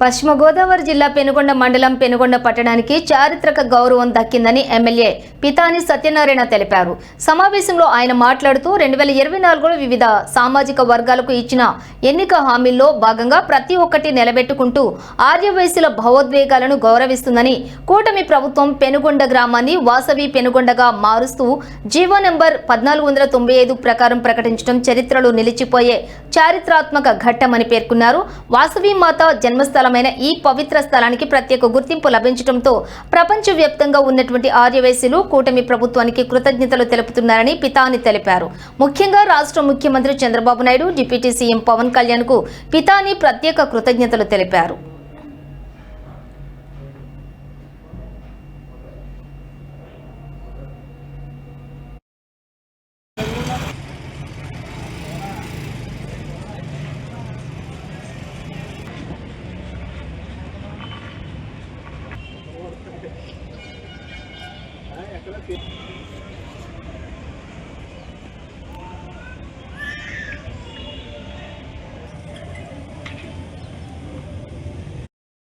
పశ్చిమ గోదావరి జిల్లా పెనుగొండ మండలం పెనుగొండ పట్టణానికి చారిత్రక గౌరవం దక్కిందని ఎమ్మెల్యే పితాని సత్యనారాయణ తెలిపారు. సమావేశంలో ఆయన మాట్లాడుతూ రెండు వేల ఇరవై నాలుగులో వివిధ సామాజిక వర్గాలకు ఇచ్చిన ఎన్నిక హామీల్లో భాగంగా ప్రతి ఒక్కటి నిలబెట్టుకుంటూ ఆర్యవయసుల భావోద్వేగాలను గౌరవిస్తుందని కూటమి ప్రభుత్వం పెనుగొండ గ్రామాన్ని వాసవి పెనుగొండగా మారుస్తూ జీవో నెంబర్ పద్నాలుగు వందల తొంభై ఐదు ప్రకారం ప్రకటించడం చరిత్రలో నిలిచిపోయే చారిత్రాత్మక ఘట్టమని పేర్కొన్నారు. వాసవి మాత జన్మస్థల జన్మస్థలమైన ఈ పవిత్ర స్థలానికి ప్రత్యేక గుర్తింపు లభించడంతో ప్రపంచవ్యాప్తంగా ఉన్నటువంటి ఆర్యవైశ్యులు కూటమి ప్రభుత్వానికి కృతజ్ఞతలు తెలుపుతున్నారని పితాని తెలిపారు. ముఖ్యంగా రాష్ట్ర ముఖ్యమంత్రి చంద్రబాబు నాయుడు డిప్యూటీ సీఎం పవన్ కళ్యాణ్కు పితాని ప్రత్యేక కృతజ్ఞతలు తెలిపారు.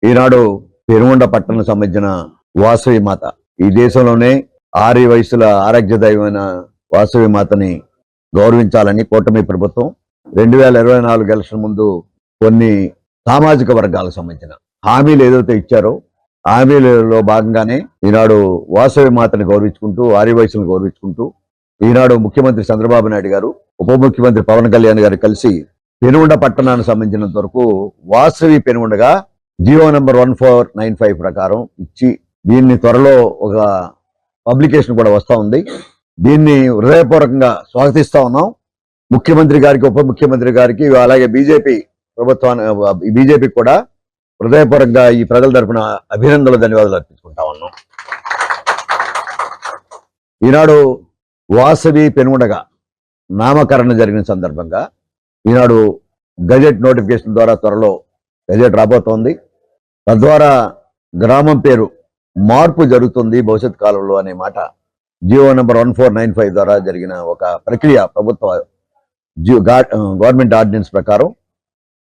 ఈనాడు పెనుగొండ పట్టణం సంబంధించిన వాసవి మాత. ఈ దేశంలోనే ఆరు వయసుల ఆరోగ్య దైవమైన వాసవి మాతని గౌరవించాలని కూటమి ప్రభుత్వం రెండు వేల ఇరవై నాలుగు ఎలక్షన్ ముందు కొన్ని సామాజిక వర్గాలకు సంబంధించిన హామీలు ఏదైతే ఇచ్చారో హామీలలో భాగంగానే ఈనాడు వాసవి మాతని గౌరవించుకుంటూ ఆర్య గౌరవించుకుంటూ ఈనాడు ముఖ్యమంత్రి చంద్రబాబు నాయుడు గారు ఉప ముఖ్యమంత్రి పవన్ కళ్యాణ్ గారు కలిసి పెనుగొండ పట్టణానికి సంబంధించినంత వరకు Vasavi పెనుగొండగా Jio number one four nine five ప్రకారం ఇచ్చి దీన్ని త్వరలో ఒక పబ్లికేషన్ కూడా వస్తూ ఉంది. దీన్ని హృదయపూర్వకంగా స్వాగతిస్తూ ఉన్నాం. ముఖ్యమంత్రి గారికి ఉప ముఖ్యమంత్రి గారికి అలాగే బీజేపీ ప్రభుత్వాన్ని బీజేపీకి కూడా హృదయపూర్వకంగా ఈ ప్రజల తరఫున అభినందనలు ధన్యవాదాలు అర్పించుకుంటా ఉన్నాం. ఈనాడు వాసవి పెనుగుండగా నామకరణ జరిగిన సందర్భంగా ఈనాడు గజెట్ నోటిఫికేషన్ ద్వారా త్వరలో గజెట్ రాబోతోంది. తద్వారా గ్రామం పేరు మార్పు జరుగుతుంది భవిష్యత్ కాలంలో అనే మాట Jio number one four nine five ద్వారా జరిగిన ఒక ప్రక్రియ ప్రభుత్వ గవర్నమెంట్ ఆర్డినెన్స్ ప్రకారం